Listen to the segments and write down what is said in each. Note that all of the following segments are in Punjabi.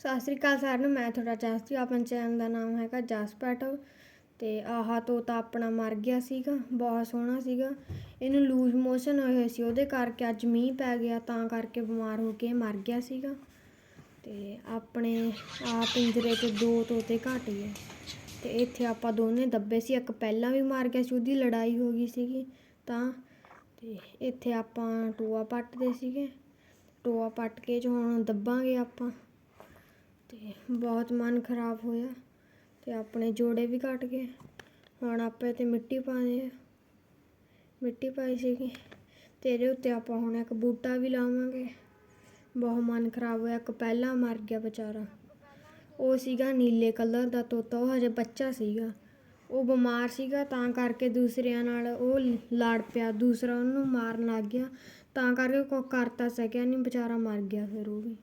ਸਤਿ ਸ੍ਰੀ ਅਕਾਲ ਸਾਰਿਆਂ ਨੂੰ, ਮੈਂ ਤੁਹਾਡਾ ਜਸਤੀ ਆਪਣ ਚੈਨਲ ਦਾ ਨਾਮ ਹੈਗਾ ਜਸਪੈਟ ਤੇ ਆਹਾ ਤੋਤਾ ਆਪਣਾ ਮਰ ਗਿਆ ਸੀਗਾ, ਬਹੁਤ ਸੋਹਣਾ ਸੀਗਾ। ਇਹਨੂੰ ਲੂਜ਼ ਮੋਸ਼ਨ ਹੋਏ ਹੋਏ ਸੀ, ਉਹਦੇ ਕਰਕੇ ਅੱਜ ਮੀਂਹ ਪੈ ਗਿਆ, ਤਾਂ ਕਰਕੇ ਬਿਮਾਰ ਹੋ ਕੇ ਮਰ ਗਿਆ ਸੀਗਾ। ਤੇ ਆਪਣੇ ਆ ਪਿੰਜਰੇ 'ਚ ਦੋ ਤੋਤੇ ਘੱਟ ਗਏ ਤੇ ਇੱਥੇ ਆਪਾਂ ਦੋਨੇ ਦੱਬੇ ਸੀ, ਇੱਕ ਪਹਿਲਾਂ ਵੀ ਮਾਰ ਗਿਆ ਸੀ, ਉਹਦੀ ਲੜਾਈ ਹੋ ਗਈ ਸੀਗੀ ਤਾਂ। ਤੇ ਇੱਥੇ ਆਪਾਂ ਟੋਆ ਪੱਟਦੇ ਸੀਗੇ। ਟੋਆ ਪੱਟ ਕੇ ਜੋ ਹੁਣ ਦੱਬਾਂਗੇ ਆਪਾਂ। ਤੇ ਬਹੁਤ ਮਨ ਖਰਾਬ ਹੋਇਆ ਤੇ ਆਪਣੇ ਜੋੜੇ ਵੀ ਘਟ ਗਏ। ਹੁਣ ਆਪਾਂ ਤੇ ਮਿੱਟੀ ਪਾਣੀ ਆ। ਮਿੱਟੀ ਪਾਈ ਸੀਗੀ। ਤੇ ਇਹਦੇ ਉੱਤੇ ਆਪਾਂ ਹੁਣ ਇੱਕ ਬੂਟਾ ਵੀ ਲਾਵਾਂਗੇ। ਬਹੁਤ ਮਨ ਖਰਾਬ ਹੋਇਆ। ਇੱਕ ਪਹਿਲਾਂ ਮਰ ਗਿਆ ਵਿਚਾਰਾ। ਉਹ ਸੀਗਾ ਨੀਲੇ ਕਲਰ ਦਾ ਤੋਤਾ। ਉਹ ਹਜੇ ਬੱਚਾ ਸੀਗਾ। ਉਹ ਬਿਮਾਰ ਸੀਗਾ। ਤਾਂ ਕਰਕੇ ਦੂਸਰਿਆਂ ਨਾਲ ਉਹ ਲੜ ਪਿਆ। ਦੂਸਰਾ ਉਹਨੂੰ ਮਾਰਨ ਲੱਗ ਗਿਆ। ਤਾਂ ਕਰਕੇ ਕੋਈ ਕਰਤਾ ਸਕਿਆ ਨਹੀਂ ਵਿਚਾਰਾ ਮਰ ਗਿਆ ਫਿਰ ਉਹ ਵੀ।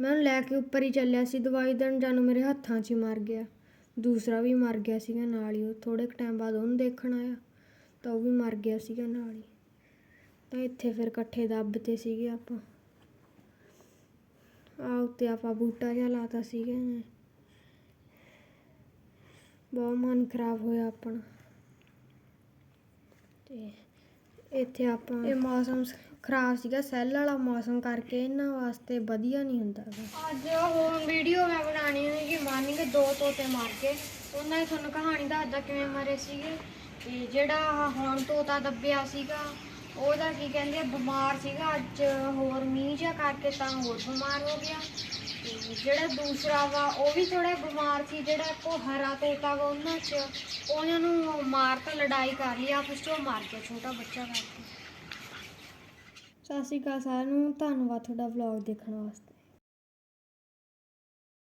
ਮੈਂ ਉਹਨੂੰ ਲੈ ਕੇ ਉੱਪਰ ਹੀ ਚੱਲਿਆ ਸੀ, ਦਵਾਈ ਦੇਣ ਜਾਨੂੰ ਮੇਰੇ ਹੱਥਾਂ 'ਚ ਹੀ ਮਰ ਗਿਆ। ਦੂਸਰਾ ਵੀ ਮਰ ਗਿਆ ਸੀਗਾ ਨਾਲ ਹੀ, ਉਹ ਥੋੜੇ ਕੁ ਟਾਈਮ ਬਾਅਦ ਉਹਨੂੰ ਦੇਖਣ ਆਇਆ, ਤਾਂ ਉਹ ਵੀ ਮਰ ਗਿਆ ਸੀਗਾ ਨਾਲ ਹੀ। ਤਾਂ ਇੱਥੇ ਫਿਰ ਇਕੱਠੇ ਦੱਬਤੇ ਸੀਗੇ ਆਪਾਂ। ਆ ਉੱਤੇ ਆਪਾਂ ਬੂਟਾ ਜਿਹਾ ਲਾਤਾ ਸੀਗਾ ਇਹਨੇ। ਬਹੁਤ ਮਨ ਖਰਾਬ ਹੋਇਆ ਆਪਣਾ। ਤੇ ਇੱਥੇ ਆਪਾਂ ਇਹ ਮੌਸਮ ਖਰਾਬ ਸੀਗਾ ਸੈੱਲ ਵਾਲਾ ਮੌਸਮ ਕਰਕੇ ਇਹਨਾਂ ਵਾਸਤੇ ਵਧੀਆ ਨਹੀਂ ਹੁੰਦਾ। ਅੱਜ ਹੋਰ ਵੀਡੀਓ ਮੈਂ ਬਣਾਣੀ ਹੈ ਕਿ ਮਾਰਨਿੰਗ ਦੋ ਤੋਤੇ ਮਾਰ ਕੇ ਉਹਨਾਂ ਦੀ ਤੁਹਾਨੂੰ ਕਹਾਣੀ ਦੱਸਦਾ ਕਿਵੇਂ ਮਰੇ ਸੀਗੇ ਤੇ ਜਿਹੜਾ ਹੁਣ ਤੋਤਾ ਦੱਬਿਆ ਸੀਗਾ ਉਹਦਾ ਕੀ ਕਹਿੰਦੇ ਆ, ਬਿਮਾਰ ਸੀਗਾ ਅੱਜ ਹੋਰ ਮੀਂਹ ਕਰਕੇ ਤਾਂ ਹੋਰ ਬਿਮਾਰ ਹੋ ਗਿਆ। ਤੇ ਜਿਹੜਾ ਦੂਸਰਾ ਵਾ, ਉਹ ਵੀ ਥੋੜਾ ਬਿਮਾਰ ਸੀ, ਜਿਹੜਾ ਕੋ ਹਰਾ ਤੋਤਾ ਵਾ ਉਹਨਾਂ 'ਚ, ਉਹਨਾਂ ਨੂੰ ਮਾਰ ਤਾਂ ਲੜਾਈ ਕਰ ਲਈ, ਆਪਸ 'ਚ ਉਹ ਮਾਰ ਗਿਆ ਛੋਟਾ ਬੱਚਾ ਕਰਕੇ। ਸਤਿ ਸ਼੍ਰੀ ਅਕਾਲ ਸਾਰਿਆਂ ਨੂੰ, ਧੰਨਵਾਦ ਤੁਹਾਡਾ ਵਲੌਗ ਦੇਖਣ ਵਾਸਤੇ।